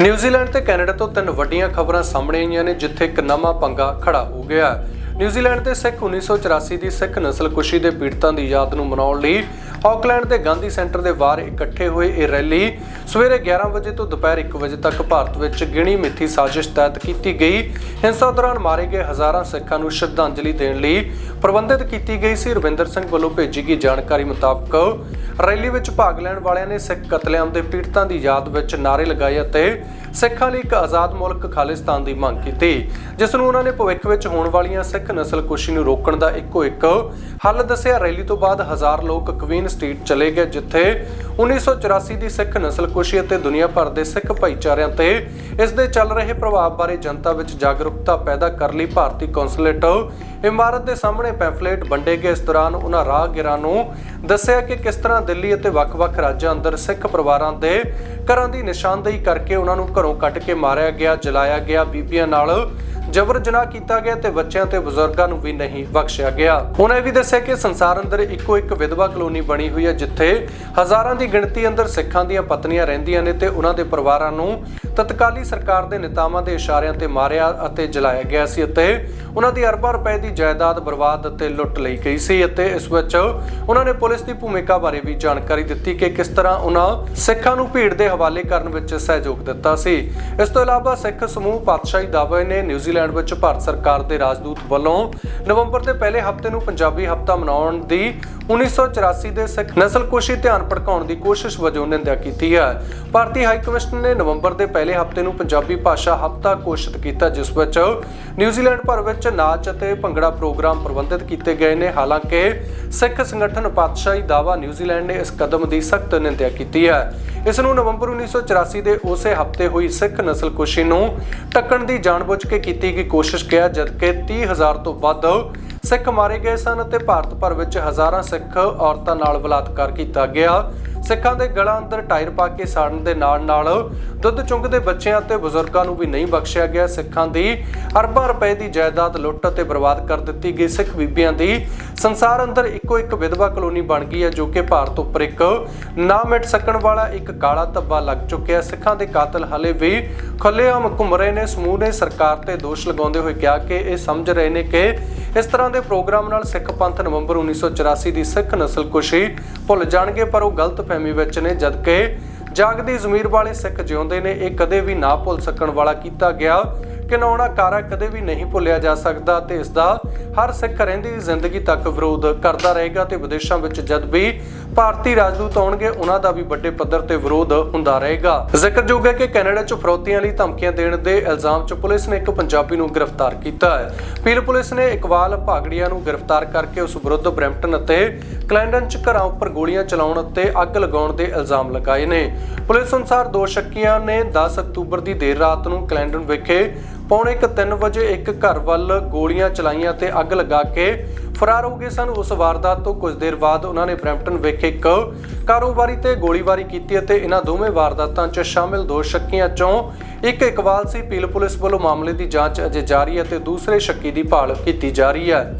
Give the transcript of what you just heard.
New Zealand ਤੇ Canada ਤੋਂ ਤਿੰਨ ਵੱਡੀਆਂ ਖਬਰਾਂ ਸਾਹਮਣੇ ਆਈਆਂ ਨੇ, ਜਿੱਥੇ ਇੱਕ ਨਵਾਂ ਪੰਗਾ ਖੜਾ ਹੋ ਗਿਆ ਨਿਊਜ਼ੀਲੈਂਡ ਦੇ ਸਿੱਖ 1984 ਦੀ ਸਿੱਖ ਨਸਲਕੁਸ਼ੀ ਦੇ ਪੀੜਤਾਂ ਦੀ ਯਾਦ ਨੂੰ ਮਨਾਉਣ ਲਈ ਆਕਲੈਂਡ ਦੇ ਗਾਂਧੀ ਸੈਂਟਰ ਦੇ ਬਾਹਰ ਇਕੱਠੇ ਹੋਏ ਇਹ ਰੈਲੀ ਸਵੇਰੇ 11 ਵਜੇ ਤੋਂ ਦੁਪਹਿਰ 1 ਵਜੇ ਤੱਕ ਭਾਰਤ ਵਿੱਚ ਗਿਣੀ ਮਿੱਥੀ ਸਾਜ਼ਿਸ਼ ਤਹਿਤ ਕੀਤੀ ਗਈ। ਹਿੰਸਾ ਦੌਰਾਨ ਮਾਰੇ ਗਏ ਹਜ਼ਾਰਾਂ ਸਿੱਖਾਂ ਨੂੰ ਸ਼ਰਧਾਂਜਲੀ ਦੇਣ ਲਈ ਪ੍ਰਬੰਧਿਤ ਕੀਤੀ ਗਈ ਸੀ। ਰਵਿੰਦਰ ਸਿੰਘ ਵੱਲੋਂ ਭੇਜੀ ਗਈ ਜਾਣਕਾਰੀ ਮੁਤਾਬਕ ਰੈਲੀ ਵਿੱਚ ਭਾਗ ਲੈਣ ਵਾਲਿਆਂ ਨੇ ਸਿੱਖ ਕਤਲੇਆਮ ਦੇ ਪੀੜਤਾਂ ਦੀ ਯਾਦ ਵਿੱਚ ਨਾਅਰੇ ਲਗਾਏ ਅਤੇ ਸਿੱਖਾਂ ਲਈ ਇੱਕ ਆਜ਼ਾਦ ਮੁਲਕ ਖਾਲਿਸਤਾਨ ਦੀ ਮੰਗ ਕੀਤੀ, ਜਿਸ ਨੂੰ ਉਹਨਾਂ ਨੇ ਭਵਿੱਖ ਵਿੱਚ ਹੋਣ ਵਾਲੀਆਂ ਸਿੱਖ ਨਸਲਕੁਸ਼ੀ ਨੂੰ ਰੋਕਣ ਦਾ ਇੱਕੋ ਇੱਕ ਹੱਲ ਦੱਸਿਆ। ਰੈਲੀ ਤੋਂ ਬਾਅਦ ਹਜ਼ਾਰ ਲੋਕ ਕਵੀਨ ਸਟਰੀਟ ਚਲੇ ਗਏ, ਜਿੱਥੇ 1984 ਦੀ ਸਿੱਖ ਨਸਲਕੁਸ਼ੀ ਅਤੇ ਦੁਨੀਆ ਭਰ ਦੇ ਸਿੱਖ ਭਾਈਚਾਰਿਆਂ ਤੇ ਇਸ ਦੇ ਚੱਲ ਰਹੇ ਪ੍ਰਭਾਵ ਬਾਰੇ ਜਨਤਾ ਵਿੱਚ ਜਾਗਰੂਕਤਾ ਪੈਦਾ ਕਰਨ ਲਈ ਭਾਰਤੀ ਕੌਂਸੂਲੇਟ ਇਮਾਰਤ ਦੇ ਸਾਹਮਣੇ ਪੈਂਫਲੇਟ ਵੰਡੇ ਗਏ ਇਸ ਦੌਰਾਨ ਉਹਨਾਂ ਰਾਹਗੀਰਾਂ ਨੂੰ ਦੱਸਿਆ ਕਿ ਕਿਸ ਤਰ੍ਹਾਂ ਦਿੱਲੀ ਅਤੇ ਵੱਖ-ਵੱਖ ਰਾਜਾਂ ਅੰਦਰ ਸਿੱਖ ਪਰਿਵਾਰਾਂ ਦੇ ਘਰਾਂ ਦੀ ਨਿਸ਼ਾਨਦੇਹੀ ਕਰਕੇ ਉਹਨਾਂ ਨੂੰ ਘਰੋਂ ਕੱਢ ਕੇ ਮਾਰਿਆ ਗਿਆ, ਜਲਾਇਆ ਗਿਆ। ਬੀਬੀਆਂ ਨਾਲ ਜਬਰ ਜਨਾਹ ਕੀਤਾ ਗਿਆ ਤੇ ਬੱਚਿਆਂ ਤੇ ਬਜ਼ੁਰਗਾਂ ਨੂੰ ਵੀ ਨਹੀਂ ਬਖਸ਼ਿਆ ਗਿਆ। ਉਹਨਾਂ ਇਹ ਵੀ ਦੱਸਿਆ ਕਿ ਸੰਸਾਰ ਅੰਦਰ ਇੱਕੋ ਇੱਕ ਵਿਧਵਾ ਕਲੋਨੀ ਬਣੀ ਹੋਈ ਹੈ, ਜਿੱਥੇ ਹਜ਼ਾਰਾਂ ਦੀ ਗਿਣਤੀ ਅੰਦਰ ਸਿੱਖਾਂ ਦੀਆਂ ਪਤਨੀਆਂ ਰਹਿੰਦੀਆਂ ਨੇ ਤੇ ਉਹਨਾਂ ਦੇ ਪਰਿਵਾਰਾਂ ਨੂੰ ਤਤਕਾਲੀ ਸਰਕਾਰ ਦੇ ਨੇਤਾਵਾਂ ਦੇ ਇਸ਼ਾਰਿਆਂ ਤੇ ਮਾਰਿਆ ਅਤੇ ਜਲਾਇਆ ਗਿਆ ਸੀ ਅਤੇ ਉਹਨਾਂ ਦੀ ਅਰਬਾਂ ਰੁਪਏ ਦੀ ਜਾਇਦਾਦ ਬਰਬਾਦ ਅਤੇ ਲੁੱਟ ਲਈ ਗਈ ਸੀ ਅਤੇ ਇਸ ਵਿੱਚ ਉਹਨਾਂ ਨੇ ਪੁਲਿਸ ਦੀ ਭੂਮਿਕਾ ਬਾਰੇ ਵੀ ਜਾਣਕਾਰੀ ਦਿੱਤੀ ਕਿ ਕਿਸ ਤਰ੍ਹਾਂ ਉਹਨਾਂ ਸਿੱਖਾਂ ਨੂੰ ਭੀੜ ਦੇ ਹਵਾਲੇ ਕਰਨ ਵਿੱਚ ਸਹਿਯੋਗ ਦਿੱਤਾ ਸੀ। ਇਸ ਤੋਂ ਇਲਾਵਾ ਸਿੱਖ ਸਮੂਹ ਪਾਤਸ਼ਾਹੀ ਦਾਵੇ ਨੇ ਨਿਊਜ਼ੀਲੈਂਡ ਵਿੱਚ ਭਾਰਤ ਸਰਕਾਰ ਦੇ ਰਾਜਦੂਤ ਵੱਲੋਂ ਨਵੰਬਰ ਦੇ ਪਹਿਲੇ ਹਫ਼ਤੇ ਨੂੰ ਪੰਜਾਬੀ ਹਫਤਾ ਮਨਾਉਣ ਦੀ 1984 ਦੇ ਸਿੱਖ ਨਸਲਕੁਸ਼ੀ ਧਿਆਨ ਭੜਕਾਉਣ ਦੀ ਕੋਸ਼ਿਸ਼ ਵਜੋਂ ਨਿੰਦਿਆ ਕੀਤੀ ਹੈ। ਭਾਰਤੀ ਹਾਈ ਕਮਿਸ਼ਨ ਨੇ ਨਵੰਬਰ ਦੇ ਪਹਿਲੇ ਹਫ਼ਤੇ ਨੂੰ ਪੰਜਾਬੀ ਭਾਸ਼ਾ ਹਫਤਾ ਘੋਸ਼ਿਤ ਕੀਤਾ, ਜਿਸ ਵਿੱਚ ਨਿਊਜ਼ੀਲੈਂਡ ਭਰ ਵਿੱਚ ਨਾਚ ਅਤੇ ਭੰਗੜਾ ਪ੍ਰੋਗਰਾਮ ਪ੍ਰਬੰਧਿਤ ਕੀਤੇ ਗਏ ਨੇ। ਹਾਲਾਂਕਿ ਸਿੱਖ ਸੰਗਠਨ ਪਾਤਸ਼ਾਹੀ ਦਾਵਾ ਨਿਊਜ਼ੀਲੈਂਡ ਨੇ ਇਸ ਕਦਮ ਦੀ ਸਖਤ ਨਿੰਦਿਆ ਕੀਤੀ ਹੈ। ਇਸ ਨੂੰ ਨਵੰਬਰ 1984 ਦੇ ਉਸੇ ਹਫ਼ਤੇ ਹੋਈ ਸਿੱਖ ਨਸਲਕੁਸ਼ੀ ਨੂੰ ਟੱਕਣ ਦੀ ਜਾਣਬੁੱਝ ਕੇ ਕੀਤੀ ਗਈ ਕੋਸ਼ਿਸ਼ ਕਿਹਾ, ਜਦਕਿ 30000 ਤੋਂ ਵੱਧ ਸਿੱਖ ਮਾਰੇ ਗਏ ਸਨ ਅਤੇ ਭਾਰਤ ਭਰ ਵਿੱਚ ਹਜ਼ਾਰਾਂ ਸਿੱਖ ਔਰਤਾਂ ਨਾਲ ਬਲਾਤਕਾਰ ਕੀਤਾ ਗਿਆ। ਸਿੱਖਾਂ ਦੇ ਗਲਾਂ ਅੰਦਰ ਟਾਇਰ ਪਾ ਕੇ ਸਾੜਨ ਦੇ ਨਾਲ ਨਾਲ ਦੁੱਧ ਚੁੰਗਦੇ ਬੱਚਿਆਂ ਅਤੇ ਬਜ਼ੁਰਗਾਂ ਨੂੰ ਵੀ ਨਹੀਂ ਬਖਸ਼ਿਆ ਗਿਆ। ਸਿੱਖਾਂ ਦੀ ਅਰਬਾਂ ਰੁਪਏ ਦੀ ਜਾਇਦਾਦ ਲੁੱਟ ਅਤੇ ਬਰਬਾਦ ਕਰ ਦਿੱਤੀ ਗਈ। ਸਿੱਖ ਬੀਬੀਆਂ ਦੀ ਸੰਸਾਰ ਅੰਦਰ ਇੱਕੋ ਇੱਕ ਵਿਧਵਾ ਕਲੋਨੀ ਬਣ ਗਈ ਹੈ, ਜੋ ਕਿ ਭਾਰਤ ਉੱਪਰ ਇੱਕ ਨਾ ਮਿਟ ਸਕਣ ਵਾਲਾ ਇੱਕ ਕਾਲਾ ਧੱਬਾ ਲੱਗ ਚੁੱਕਿਆ ਸਿੱਖਾਂ ਦੇ ਕਾਤਲ ਹਲੇ ਵੀ ਖੁੱਲ੍ਹੇਆਮ ਘੁੰਮ ਰਹੇ ਨੇ। ਸਮੂਹ ਨੇ ਸਰਕਾਰ ਤੇ ਦੋਸ਼ ਲਗਾਉਂਦੇ ਹੋਏ ਕਿਹਾ ਕਿ ਇਹ ਸਮਝ ਰਹੇ ਨੇ ਕਿ ਇਸ ਤਰ੍ਹਾਂ ਦੇ ਪ੍ਰੋਗਰਾਮ ਨਾਲ ਸਿੱਖ ਪੰਥ ਨਵੰਬਰ 1984 ਦੀ ਸਿੱਖ ਨਸਲਕੁਸ਼ੀ ਭੁੱਲ ਜਾਣਗੇ, ਪਰ ਉਹ ਗਲਤਫਹਿਮੀ ਵਿੱਚ ਨੇ, ਜਦਕਿ ਜਾਗਦੀ ਜ਼ਮੀਰ ਵਾਲੇ ਸਿੱਖ ਜਿਉਂਦੇ ਨੇ। ਇਹ ਕਦੇ ਵੀ ਨਾ ਭੁੱਲ ਸਕਣ ਵਾਲਾ ਕੀਤਾ ਗਿਆ। ਘਿਨਾਉਣਾ ਕਾਰਾ ਕਦੇ ਵੀ ਨਹੀਂ ਭੁੱਲਿਆ ਜਾ ਸਕਦਾ ਤੇ ਇਸ ਦਾ ਹਰ ਸਿੱਖ ਰਹਿੰਦੀ ਜ਼ਿੰਦਗੀ ਤੱਕ ਵਿਰੋਧ ਕਰਦਾ ਰਹੇਗਾ ਤੇ ਵਿਦੇਸ਼ਾਂ ਵਿੱਚ ਜਦ ਵੀ ਭਾਰਤੀ ਰਾਜਦੂਤ ਆਉਣਗੇ, ਉਹਨਾਂ ਦਾ ਵੀ ਵੱਡੇ ਪੱਧਰ ਤੇ ਵਿਰੋਧ ਹੁੰਦਾ ਰਹੇਗਾ। ਜ਼ਿਕਰਯੋਗ ਹੈ ਕਿ ਕੈਨੇਡਾ 'ਚ ਫਰੌਤੀਆਂ ਲਈ ਧਮਕੀਆਂ ਦੇਣ ਦੇ ਇਲਜ਼ਾਮ 'ਚ ਪੁਲਿਸ ਨੇ ਇੱਕ ਪੰਜਾਬੀ ਨੂੰ ਗ੍ਰਿਫਤਾਰ ਕੀਤਾ ਹੈ। ਪੀਲ ਪੁਲਿਸ ਨੇ ਇਕਬਾਲ ਭਾਗੜੀਆ ਨੂੰ ਗ੍ਰਿਫਤਾਰ ਕਰਕੇ ਉਸ ਵਿਰੁੱਧ ਬਰੈਂਪਟਨ ਅਤੇ ਕਲੈਂਡਨ 'ਚ ਘਰਾਂ ਉੱਪਰ ਗੋਲੀਆਂ ਚਲਾਉਣ ਅਤੇ ਅੱਗ ਲਗਾਉਣ ਦੇ ਇਲਜ਼ਾਮ ਲਗਾਏ ਨੇ। ਪੁਲਿਸ ਅਨੁਸਾਰ ਦੋ ਸ਼ੱਕੀਆਂ ਨੇ 10 ਅਕਤੂਬਰ ਦੀ ਦੇਰ ਰਾਤ ਨੂੰ ਕਲੈਂਡਨ ਵਿਖੇ ਪੌਣੇ 1:03 ਵਜੇ ਇੱਕ ਘਰ ਵੱਲ ਗੋਲੀਆਂ ਚਲਾਈਆਂ ਤੇ ਅੱਗ ਲਗਾ ਕੇ ਫਰਾਰ ਹੋ ਗਏ ਸਨ। ਉਸ ਵਾਰਦਾਤ ਤੋਂ ਕੁਝ ਦੇਰ ਬਾਅਦ ਉਹਨਾਂ ਨੇ ਬਰੈਂਪਟਨ ਵਿਖੇ ਇੱਕ ਕਾਰੋਬਾਰੀ ਤੇ ਗੋਲੀਬਾਰੀ ਕੀਤੀ ਅਤੇ ਇਹਨਾਂ ਦੋਵੇਂ ਵਾਰਦਾਤਾਂ 'ਚ ਸ਼ਾਮਿਲ ਦੋ ਸ਼ੱਕੀਆਂ 'ਚੋਂ ਇੱਕ ਇਕਬਾਲ ਸੀ। ਪੀਲ ਪੁਲਿਸ ਵੱਲੋਂ ਮਾਮਲੇ ਦੀ ਜਾਂਚ ਅਜੇ ਜਾਰੀ ਹੈ ਤੇ ਦੂਸਰੇ ਸ਼ੱਕੀ ਦੀ ਭਾਲ ਕੀਤੀ ਜਾ ਰਹੀ ਹੈ।